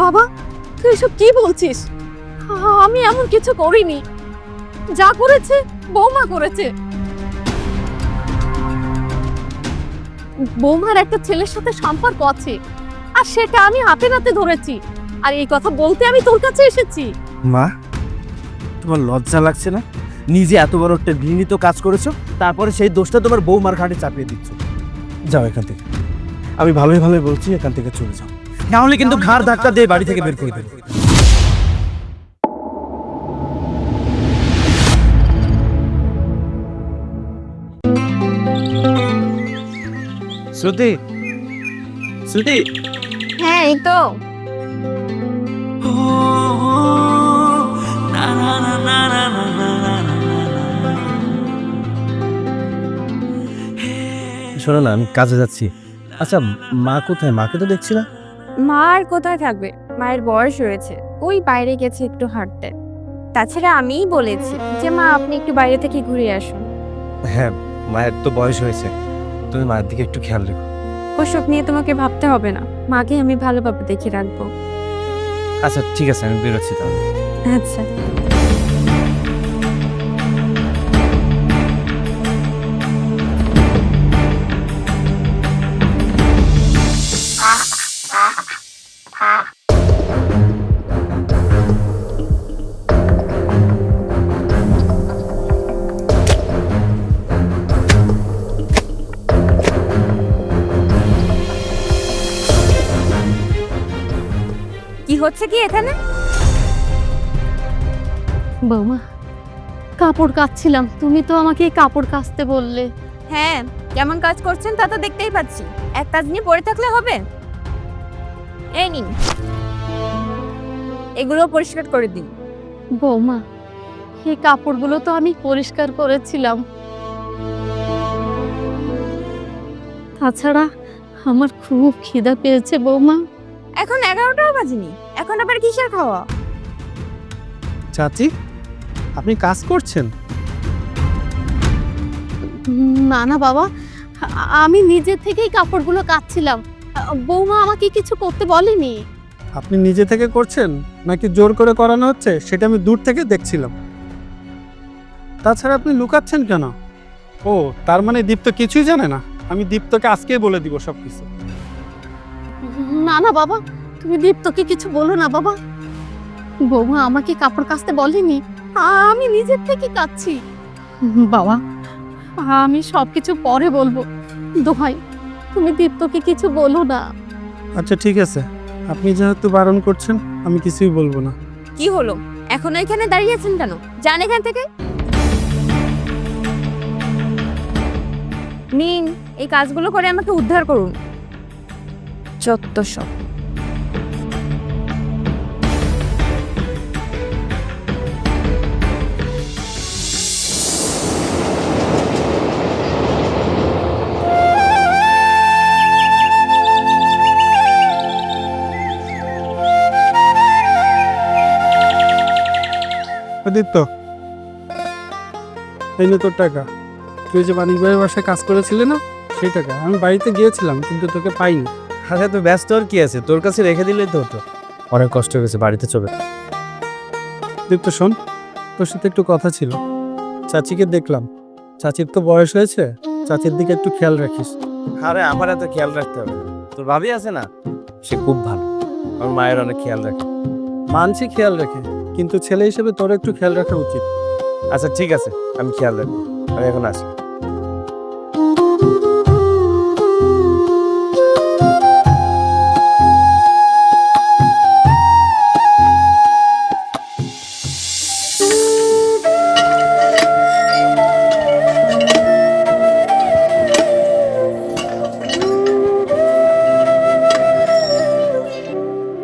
বাবা, তুই এসব কি বলছিস? আমি এমন কিছু করিনি। যা করেছে, বৌমা করেছে। বৌমার একটা ছেলের সাথে সম্পর্ক আছে, আর সেটা আমি হাতে নাতে ধরেছি। আর এই কথা বলতে আমি তোর কাছে এসেছি। মা, তোমার লজ্জা লাগছে না? নিজে এত বড় একটা ঘৃণিত কাজ করেছ, তারপরে সেই দোষটা তোমার বৌমার ঘাটে চাপিয়ে দিচ্ছ। যাও এখান থেকে। আমি ভালোই ভালোই বলছি, এখান থেকে চলে যাও। না হলে কিন্তু ঘাড় ধাক্কা দিয়ে বাড়ি থেকে বের করে দেবে। শ্রুতি শ্রুতি। হ্যাঁ এই তো। শোনো না আমি কাজে যাচ্ছি। আচ্ছা মা কোথায়? মাকে তো দেখছি না। মা আর কোথায় থাকবে? মায়ের বয়স হয়েছে। ওই বাইরে গেছে একটু হাঁটতে। তাছাড়া আমিই বলেছি যে মা আপনি একটু বাইরে থেকে ঘুরে আসুন। হ্যাঁ মায়ের তো বয়স হয়েছে। তুমি মায়ের দিকে একটু খেয়াল রেখো। ওসব নিয়ে তোমাকে ভাবতে হবে না। মাকে আমি ভালোভাবে দেখে রাখব। আচ্ছা ঠিক আছে আমি বেরোচ্ছি তাহলে। আচ্ছা। কি হচ্ছে কি এখানে? বৌমা কাপড় কাচ্ছিলাম। তুমি তো আমাকে কাপড় কাচতে বললে। হ্যাঁ কেমন কাজ করছেন তা তো দেখতেই পাচ্ছি। এক কাজ নিয়ে পড়ে থাকলে হবে? এই নিন। এগুলো পরিষ্কার করে দিন। বৌমা এই কাপড়গুলো তো আমি পরিষ্কার করেছিলাম। তাছাড়া আমার খুব খিদা পেয়েছে বৌমা। এখন এগারোটাও বাজেনি। এখন আবার কিসের খাওয়া? চাচি আপনি কাজ করছেন? না না বাবা আমি নিজে থেকেই কাপড়গুলো কাচ্ছিলাম। বৌমা আমাকে কিছু করতে বলেনি। আপনি নিজে থেকে করছেন? নাকি জোর করে করানো হচ্ছে? সেটা আমি দূর থেকে দেখছিলাম। তাছাড়া আপনি লুকাচ্ছেন কেন? ও তার মানে দীপ্ত কিছুই জানে না। আমি দীপ্তকে আজকেই বলে দিব সব কিছু না না বাবা তুমি দীপ্তকে কিছু বলো না বাবা। বৌমা আমাকে কাপড় কাচতে বলেনি আমি নিজের থেকে কাচ্ছি বাবা আমি সব কিছু পরে বলব। দোহাই তুমি দীপ্তকে কিছু বলো না। আচ্ছা ঠিক আছে। আপনি যেহেতু বারণ করছেন আমি কিছুই বলব না। কি হলো? এখন এখানে দাঁড়িয়ে আছেন কেন? যান এখান থেকে। নিন এই কাজগুলো করে আমাকে উদ্ধার করুন। চত্ব সব। ও দীপ্ত এই নে তোর টাকা। তুই যে মানিক ভাইয়ের বাসায় কাজ করেছিলি না সেই টাকা। আমি বাড়িতে গিয়েছিলাম কিন্তু তোকে পাইনি। আচ্ছা তো ব্যস্ত আর কি আছে? তোর কাছে রেখে দিলেই তো হতো। অনেক কষ্ট হয়ে গেছে বাড়িতে চলে দীপ্ত শোন তোর সাথে একটু কথা ছিল। চাচিকে দেখলাম। চাচির তো বয়স হয়েছে চাচির দিকে একটু খেয়াল রাখিস। আরে আমার এত খেয়াল রাখতে হবে তোর ভাবি আছে না? সে খুব ভালো। আমার মায়ের অনেক খেয়াল রাখে। মানছি খেয়াল রাখে। কিন্তু ছেলে হিসেবে তোর একটু খেয়াল রাখা উচিত। আচ্ছা ঠিক আছে। আমি খেয়াল রাখব। আমি এখন আসি।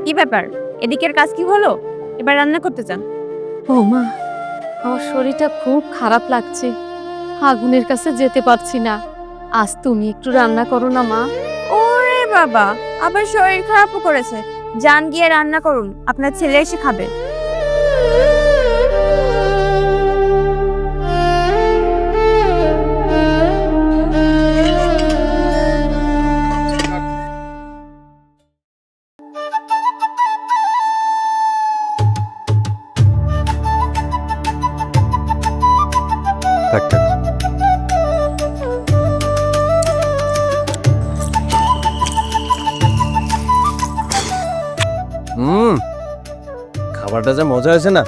কি ব্যাপার? এদিকের কাজ কি হলো? এবার রান্না করতে চান ও মা আমার শরীরটা খুব খারাপ লাগছে। আগুনের কাছে যেতে পারছি না। আজ তুমি একটু রান্না করো না মা। ওরে বাবা আবার শরীর খারাপও করেছে। যান গিয়ে রান্না করুন আপনার ছেলে এসে খাবে। মজা হয়েছে না?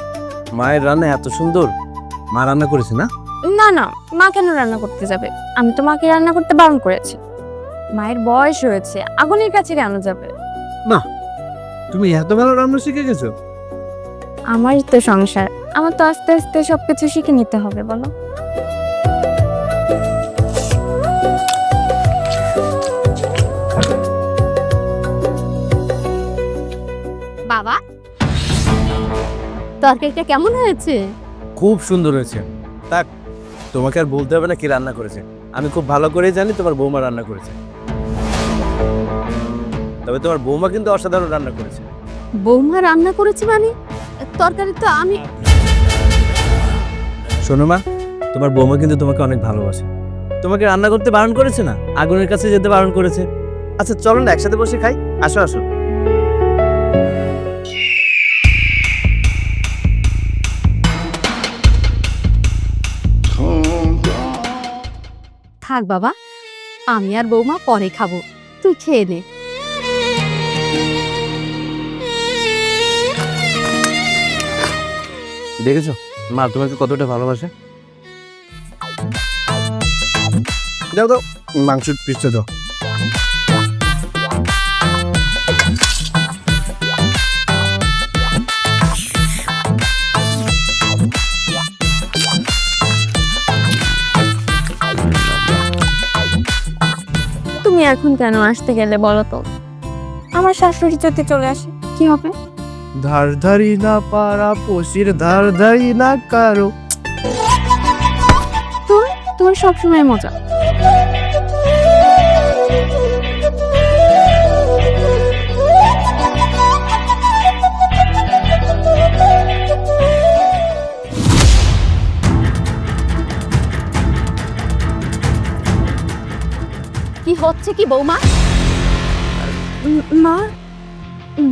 মায়ের রান্না এত সুন্দর মা রান্না করেছে না? না না মা কেন রান্না করতে যাবে? আমি তো মাকে রান্না করতে বারণ করেছি। মায়ের বয়স হয়েছে আগুনের কাছে কেন যাবে? তুমি এত ভালো রান্না শিখে গেছো। আমার তো সংসার আমার তো আস্তে আস্তে সবকিছু শিখে নিতে হবে বলো। তরকারিটা কেমন হয়েছে? খুব সুন্দর হয়েছে। তাক তোমাকে আর বলতে হবে না কি রান্না করেছে। আমি খুব ভালো করেই জানি তোমার বৌমা রান্না করেছে। তবে তোমার বৌমা কিন্তু অসাধারণ রান্না করেছে। বৌমা রান্না করেছে মানে? তরকারি তো আমি শোনো মা তোমার বৌমা কিন্তু তোমাকে অনেক ভালোবাসে। তোমাকে রান্না করতে বারণ করেছে না? আগুনের কাছে যেতে বারণ করেছে। আচ্ছা চলো না একসাথে বসে খাই। আসো আসো। থাক বাবা। আমি আর বৌমা পরে খাব। তুই খেয়ে নে। দেখেছ? মা তোমাকে কতটা ভালোবাসে। দাও দাও। মাংসের পিসটা দাও। তুমি এখন কেন আসতে গেলে বলো তো? আমার শাশুড়ি যদি চলে আসে কি হবে? ধার ধারি না পারা পশির ধার ধারি না কারও। তোর তোমার সবসময় মজা। হচ্ছে কি বৌমা? মা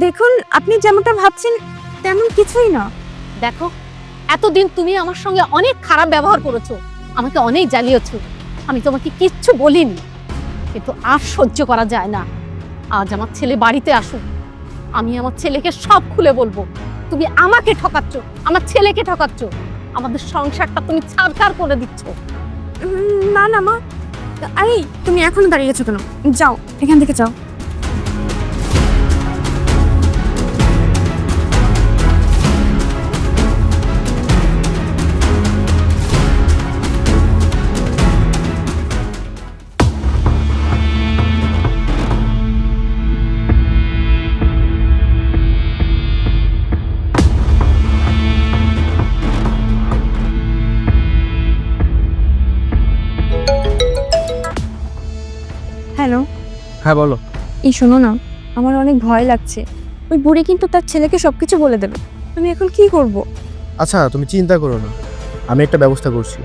দেখুন আপনি যেমনটা ভাবছেন তেমন কিছুই না। দেখো এতদিন তুমি আমার সঙ্গে অনেক খারাপ ব্যবহার করেছ আমাকে অনেক জ্বালিয়েছো। আমি তোমাকে কিচ্ছু বলিনি। কিন্তু আর সহ্য করা যায় না। আজ আমার ছেলে বাড়িতে আসুক। আমি আমার ছেলেকে সব খুলে বলব। তুমি আমাকে ঠকাচ্ছ আমার ছেলেকে ঠকাচ্ছ। আমাদের সংসারটা তুমি ছাড়খাড় করে দিচ্ছ। না না মা আরে তুমি এখনও দাঁড়িয়ে আছো কেন? যাও এখান থেকে যাও। হ্যাঁ বলো। এই শোনো না আমার অনেক ভয় লাগছে। ওই বুড়ি কিন্তু তার ছেলেকে সবকিছু বলে দেবে। আমি এখন কি করব? আচ্ছা তুমি চিন্তা করো না। আমি একটা ব্যবস্থা করছি।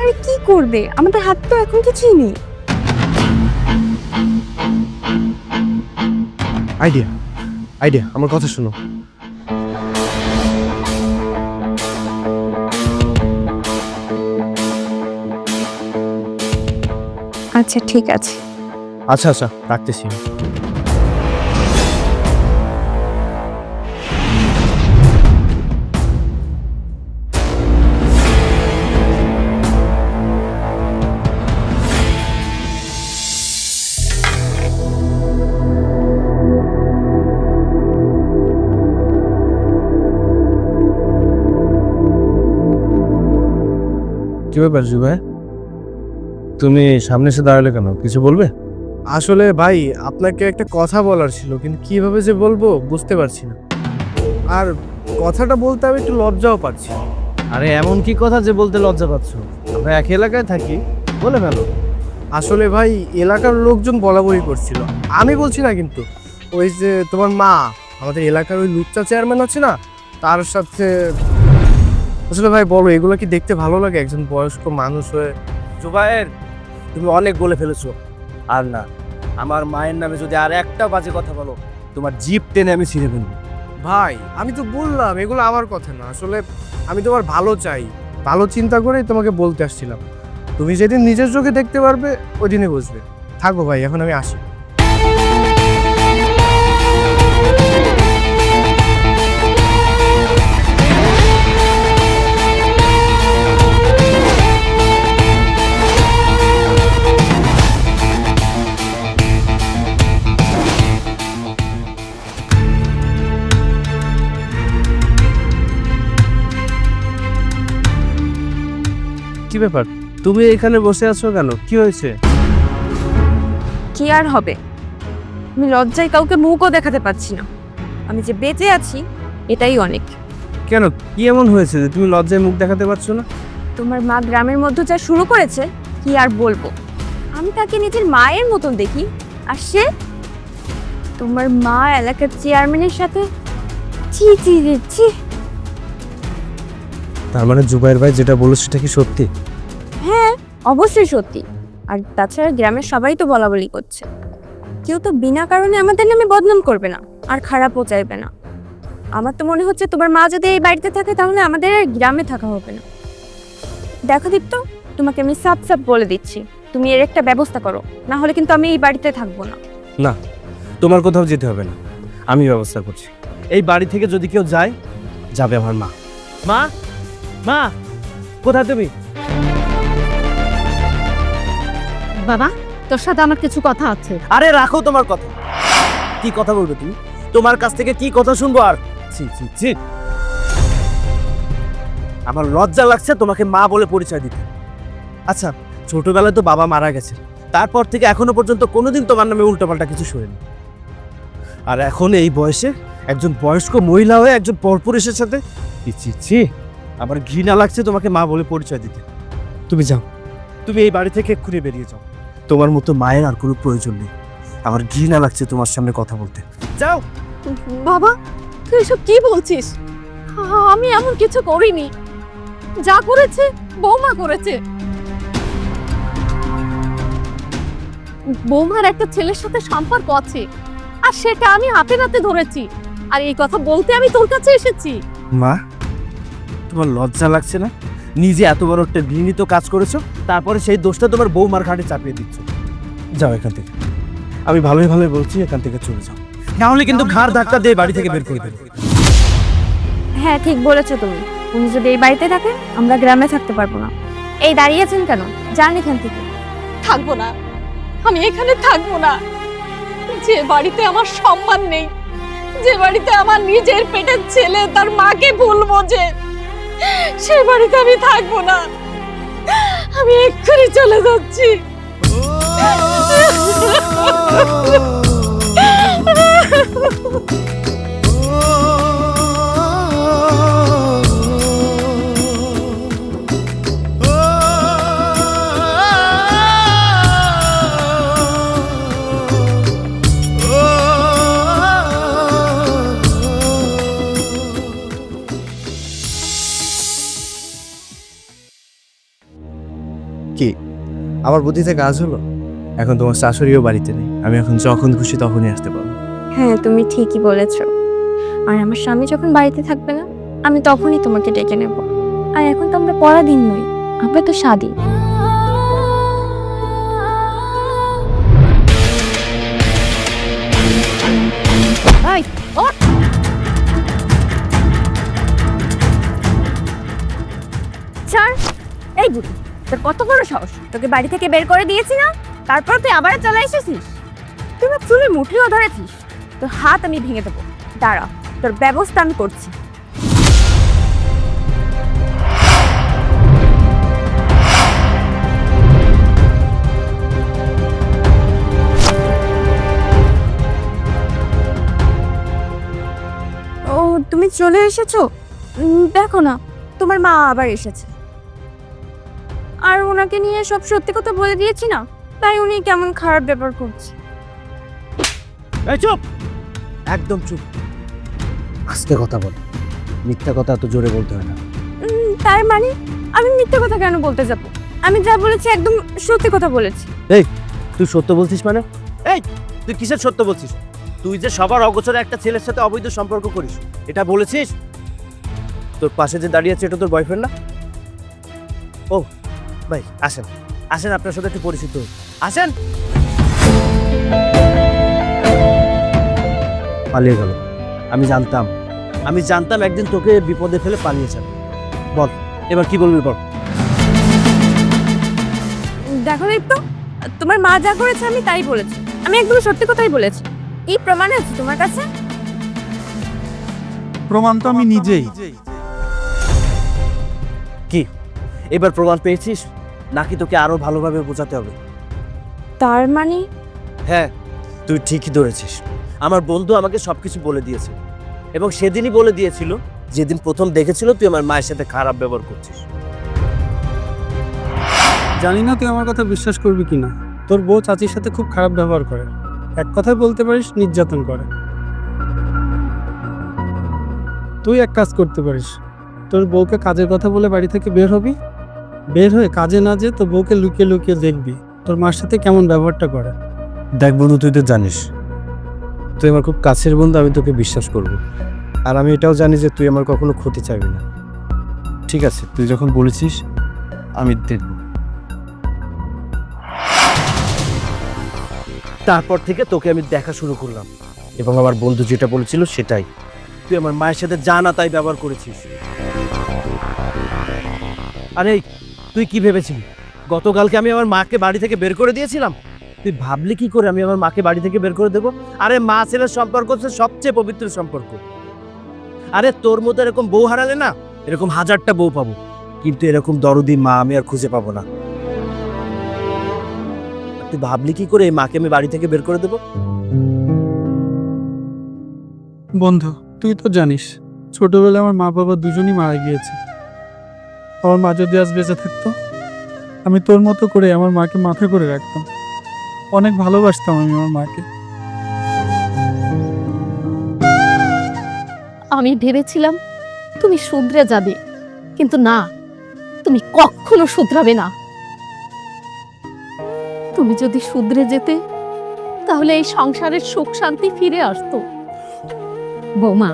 আরে কি করবে? আমাদের হাত তো এখন কিছুই নেই। আইডিয়া আইডিয়া আমার কথা শোনো। আচ্ছা ঠিক আছে। আচ্ছা আচ্ছা রাখতেছি। কি ব্যাপার জুবাই? তুমি সামনে এসে দাঁড়ালে কেন? কিছু বলবে? আসলে ভাই আপনাকে একটা কথা বলার ছিল কিন্তু কীভাবে যে বলব বুঝতে পারছি না। আর কথাটা বলতে আমি একটু লজ্জাও পাচ্ছি আরে এমন কি কথা যে বলতে লজ্জা পাচ্ছ? আমরা এক এলাকায় থাকি বলে ফেলো। আসলে ভাই এলাকার লোকজন বলা বলি করছিল। আমি বলছি না কিন্তু ওই যে তোমার মা আমাদের এলাকার ওই লুচ্চা চেয়ারম্যান আছে না তার সাথে আসলে ভাই বলো এগুলো কি দেখতে ভালো লাগে? একজন বয়স্ক মানুষ হয়ে জুবায়ের তুমি অনেক বলে ফেলেছো। আর না, আমার মায়ের নামে যদি আর একটা বাজে কথা বলো, তোমার জিপ টেনে আমি ছিঁড়ে ফেলব। ভাই, আমি তো বললাম, এগুলো আমার কথা না। আসলে আমি তোমার ভালো চাই। ভালো চিন্তা করেই তোমাকে বলতে আসছিলাম। তুমি যেদিন নিজের চোখে দেখতে পারবে ওই দিনই বুঝবে। থাকো ভাই, এখন আমি আসি। ব্যাপার? তুমি এখানে বসে আছো কেন? কি হয়েছে? কি আর হবে? আমি লজ্জায় কাউকে মুখও দেখাতে পারছি না। আমি যে বেঁচে আছি এটাই অনেক। কেন? কি এমন হয়েছে যে তুমি লজ্জায় মুখ দেখাতে পারছ না? তোমার মা গ্রামের মধ্যে যা শুরু করেছে কি আর বলব? আমি তাকে নিজের মায়ের মতন দেখি আর সে তোমার মা এলাকার চেয়ারম্যানের সাথে ছি ছি ছি, ছি। তার মানে জুবাইর ভাই যেটা বলো সেটা কি সত্যি? হ্যাঁ অবশ্যই সত্যি। আর তাছাড়া গ্রামের সবাই তো বলা বলি করছে। কেউ তো বিনা কারণে আমাদের নামে বদনাম করবে না আর খারাপও চাইবে না। আমার তো মনে হচ্ছে তোমার মা যদি এই বাড়িতে থাকে তাহলে আমাদের আর গ্রামে থাকা হবে না। দেখো দীপ্ত তোমাকে আমি সাপ সাপ বলে দিচ্ছি তুমি এর একটা ব্যবস্থা করো না হলে কিন্তু আমি এই বাড়িতে থাকব না। না তোমার কোথাও যেতে হবে না। আমি ব্যবস্থা করছি। এই বাড়ি থেকে যদি কেউ যায় যাবে আমার মা। মা মা কোথায় তুমি? বাবা তোর সাথে আমার কিছু কথা আছে। আরে রাখো তোমার কথা। কি কথা বলবে তুমি? তোমার কাছ থেকে কি কথা শুনব আর? ছি ছি ছি। আমার লজ্জা লাগছে তোমাকে মা বলে পরিচয় দিতে। আচ্ছা ছোটবেলায় তো বাবা মারা গেছে। তারপর থেকে এখনও পর্যন্ত কোনোদিন তোমার নামে উল্টোপাল্টা কিছু শুনিনি। আর এখন এই বয়সে একজন বয়স্ক মহিলা হয়ে একজন পরপুরুষের সাথে ছি, ছি ছি। আমার ঘৃণা লাগছে তোমাকে মা বলে পরিচয় দিতে। তুমি যাও। তুমি এই বাড়ি থেকে এক্ষুনি বেরিয়ে যাও। তোমার মতো মায়ের আর কোনো প্রয়োজন নেই। আমার ঘৃণা লাগছে তোমার সামনে কথা বলতে। যাও। বাবা তুই এসব কি বলছিস? আমি এমন কিছু করিনি। যা করেছে বৌমা করেছে। বৌমার একটা ছেলের সাথে সম্পর্ক আছে আর সেটা আমি হাতে নাতে ধরেছি। আর এই কথা বলতে আমি তোর কাছে এসেছি। মা? তোমার লজ্জা লাগছে না? নিজে এত বড় একটা ঘৃণিত কাজ করেছ তারপরে সেই দোষটা তোমার বৌমার ঘাটে চাপিয়ে দিচ্ছ। যাও এখান থেকে। আমি ভালোই ভালোই বলছি এখান থেকে চলে যাও। না হলে কিন্তু ঘাড় ধাক্কা দিয়ে বাড়ি থেকে বের করে দেবে। হ্যাঁ ঠিক বলেছ তুমি। উনি যদি এই বাড়িতে থাকে আমরা গ্রামে থাকতে পারব না। এই দাঁড়িয়েছেন কেন? যান এখান থেকে। থাকব না। আমি এখানে থাকব না। যে বাড়িতে আমার সম্মান নেই যে বাড়িতে আমার নিজের পেটের ছেলে তার মাকে ভুলবো বোঝে সে বাড়িতে আমি থাকব না। আমি এক্ষুনি চলে যাচ্ছি। কি? আমার বুদ্ধিতে কাজ হলো? এখন তোমার শাশুড়িও বাড়িতে নেই। আমি এখন যখন খুশি তখনই আসতে পারব। হ্যাঁ তুমি ঠিকই বলেছ। আর আমার স্বামী যখন বাড়িতে থাকবে না আমি তখনই তোমাকে ডেকে নেব। আর এখন তো আমরা পরাদিন নই আমরা তো স্বাধীন। এই বুড়ি। তোর কত বড় সাহস? তোকে বাড়ি থেকে বের করে দিয়েছি না? তারপর তুই আবার চলে এসেছিস? তুই আমার চুলে মুঠিও ধরেছিস? তোর হাত আমি ভেঙে দেবো। দাঁড়া, তোর ব্যবস্থা আমি করছি। ও, তুমি চলে এসেছ? দেখো না, তোমার মা আবার এসেছে। আর ওনাকে নিয়ে সব সত্যি কথা বলে দিয়েছি না? তাই উনি কেমন খারাপ ব্যাপার করছে? এই চুপ! একদম চুপ। আস্তে কথা বল। মিথ্যা কথা এত জোরে বলতে হয় না। তার মানে? আমি মিথ্যে কথা কেন বলতে যাব? আমি যা বলেছি একদম সত্যি কথা বলেছি। এই তুই সত্য বলছিস মানে? এই তুই কিসের সত্য বলছিস? তুই যে সবার অগোচরে একটা ছেলের সাথে অবৈধ সম্পর্ক করিস এটা বলেছিস? তোর পাশে যে দাঁড়িয়ে আছে এটা তোর বয়ফ্রেন্ড না? ও ভাই আসেন। আসেন আপনার সাথে একটু পরিচিত। আসেন। পালিয়ে গেল। আমি জানতাম। আমি জানতাম একদিন তোকে বিপদে ফেলে পালিয়ে যাবে। বল এবার কি বলবি বল? দেখো দীপ্ত তোমার মা যা করেছে আমি তাই বলেছি। আমি একদম সত্যি কথাই বলেছি। কি প্রমাণ আছে তোমার কাছে? প্রমাণ তো আমি নিজেই। কি? এবার প্রমাণ পেয়েছিস? নাকি তোকে আরও ভালোভাবে বোঝাতে হবে? তার মানে? হ্যাঁ তুই ঠিকই ধরেছিস। আমার বন্ধু আমাকে সবকিছু বলে দিয়েছে। এবং সেদিনই বলে দিয়েছিল যেদিন প্রথম দেখেছিল তুই আমার মায়ের সাথে খারাপ ব্যবহার করছিস। জানি না তুই আমার কথা বিশ্বাস করবি কি না তোর বউ চাচির সাথে খুব খারাপ ব্যবহার করে। এক কথায় বলতে পারিস নির্যাতন করে। তুই এক কাজ করতে পারিস। তোর বউকে কাজের কথা বলে বাড়ি থেকে বের হবি বের হয়ে কাজে না যেয়ে তো বউকে লুকিয়ে লুকিয়ে দেখবি। তোর মার সাথে কেমন ব্যবহারটা করে? দেখ বন্ধু তুই তো জানিস তুই আমার খুব কাছের বন্ধু আমি তোকে বিশ্বাস করব। আর আমি এটাও জানি যে তুই আমার কখনো ক্ষতি চাইবি না। ঠিক আছে তুই যখন বলেছিস আমি দেখব। তারপর থেকে তোকে আমি দেখা শুরু করলাম। এবং আমার বন্ধু যেটা বলেছিল সেটাই। তুই আমার মায়ের সাথে জানা তাই ব্যবহার করেছিস। আরে তুই কি ভেবেছিলি? গতকালকে আমি আমার মাকে বাড়ি থেকে বের করে দিয়েছিলাম। তুই ভাবলি কি করে আমি আমার মাকে বাড়ি থেকে বের করে দেবো? আরে মা ছেলের সম্পর্ক হচ্ছে সবচেয়ে পবিত্র সম্পর্ক। আরে তোর মতো এরকম বউ হারালে না, এরকম হাজারটা বউ পাবো। কিন্তু এরকম দরদি মা আমি আর খুঁজে পাবো না। তুই ভাবলি কি করে এই মাকে আমি বাড়ি থেকে বের করে দেবো? বন্ধু, তুই তো জানিস, ছোটবেলায় আমার মা বাবা দুজনই মারা গিয়েছে। আমার মা যদি আজ বেঁচে থাকতো, আমি তোর মতো করে আমার মাকে মাথা করে রাখতাম। অনেক ভালোবাসতাম আমি আমার মাকে। আমি ভেবেছিলাম তুমি শুধরে যাবে, কিন্তু না, তুমি কখনো শুধরাবে না। তুমি যদি শুধরে যেতে, তাহলে এই সংসারের সুখ শান্তি ফিরে আসতো। বৌমা,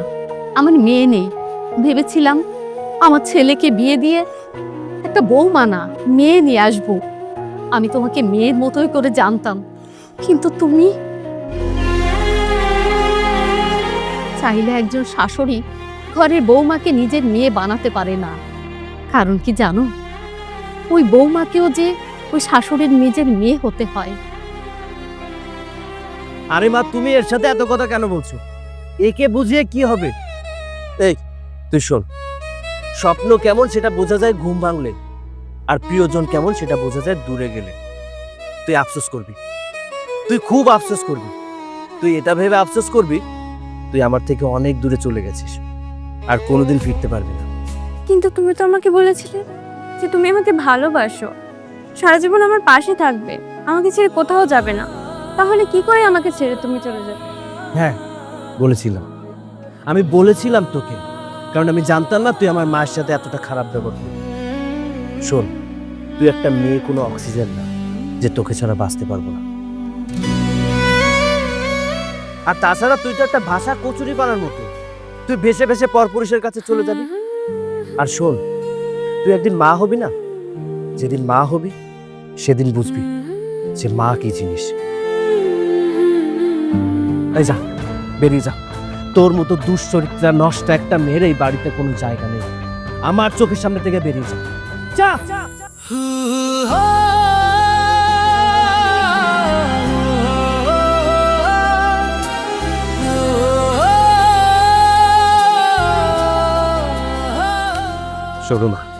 আমার মেয়ে নেই। ভেবেছিলাম আমার ছেলেকে বিয়ে দিয়ে একটা বৌমা না মেয়ে নিয়ে আসব। আমি তোমাকে মেয়ের মতোই করে জানতাম কিন্তু তুমি চাইলে একজন শাশুড়ি ঘরের বৌমাকে নিজের মেয়ে বানাতে পারে না। কারণ কি জানো? ওই বৌমাকেও যে ওই শাশুড়ির নিজের মেয়ে হতে হয়। আরে মা তুমি এর সাথে এত কথা কেন বলছো? একে বুঝিয়ে কি হবে? এই তুই শোন। স্বপ্ন কেমন সেটা বোঝা যায় ঘুম ভাঙলে। আর প্রিয়জন কেমন সেটা বোঝা যায় দূরে গেলে। তুই আফসোস করবি। তুই খুব আফসোস করবি। তুই এটা ভেবে আফসোস করবি তুই আমার থেকে অনেক দূরে চলে গেছিস। আর কোনোদিন ফিরতে পারবি না। কিন্তু তুমি তো আমাকে বলেছিলে যে তুমি আমাকে ভালোবাসো। সারা জীবন আমার পাশে থাকবে। আমাকে ছেড়ে কোথাও যাবে না। তাহলে কি করে আমাকে ছেড়ে তুমি চলে যাবে? হ্যাঁ বলেছিলাম। আমি বলেছিলাম তোকে কারণ আমি জানতাম না তুই আমার মায়ের সাথে এতটা খারাপ ব্যবহার করবি শোন, তুই একটা মেয়ে, কোনো অক্সিজেন না, যে তোকে ছাড়া বাঁচতে পারব না। আর তাছাড়া তুই তো একটা ভাষা কচুরি পানার মতো। তুই ভেসে ভেসে পরপুরুষের কাছে চলে যাবি। আর শোন, তুই একদিন মা হবি না? যেদিন মা হবি, সেদিন বুঝবি যে মা কি জিনিস। এই যা, বেরিয়ে যা। তোর মতো দুশ্চরিত্রা নষ্ট একটা মেয়ের এই বাড়িতে কোনো জায়গা নেই। আমার চোখের সামনে থেকে বেরিয়ে যা। যা। শোনো